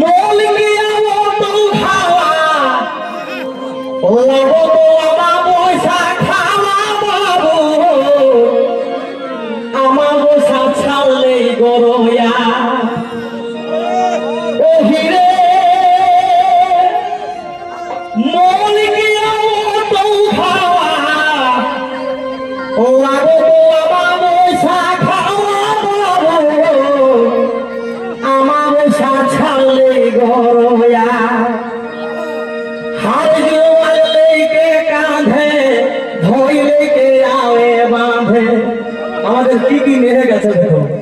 মৌলিকিয়া মতো কি কি নেহে গেছে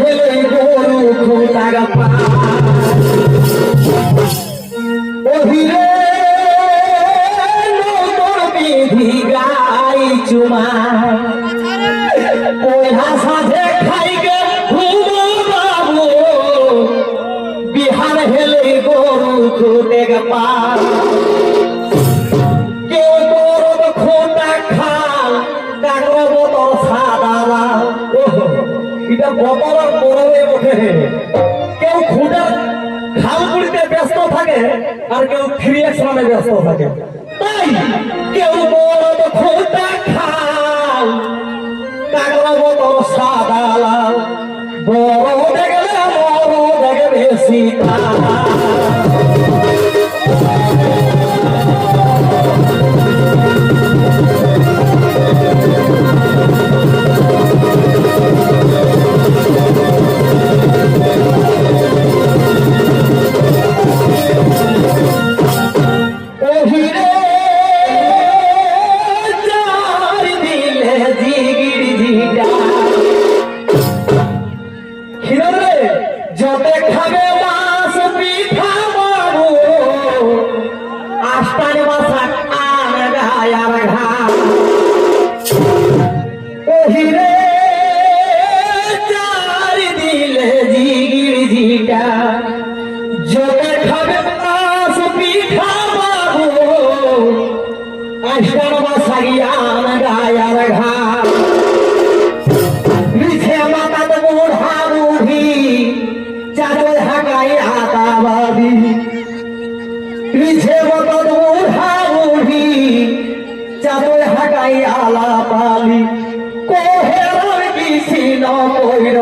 হেলে গরু পা ওহিরে নূতন বিধি গাই চুমা। ওই খাইকে ঘুমাবো বিহার হেলে গরু খুঁটে পা এটা বোতল আর বড়বে ওঠে কেউ খুঁটার খাল গুলিতে ব্যস্ত থাকে আর কেউ ক্রিয়েশনে ব্যস্ত থাকে। তাই কেউ বড় খোঁটা খাল কাগলা বোতল সাদা লাল। বড় দেখলে বড় দেখে বেশি ওহিরে যতে খাবে মাছ, পিঠা বাবু। আস্তানে বাসা আন গায়ার ঘা ওহিরে চার দিলে জিগির জিগা যতে খাবে মাছ, পিঠা বাবু। আস্তানে বাসা আন গায়ার ঘা চাদর হাকাই আলাপালি। কোহের কিসি ন কইর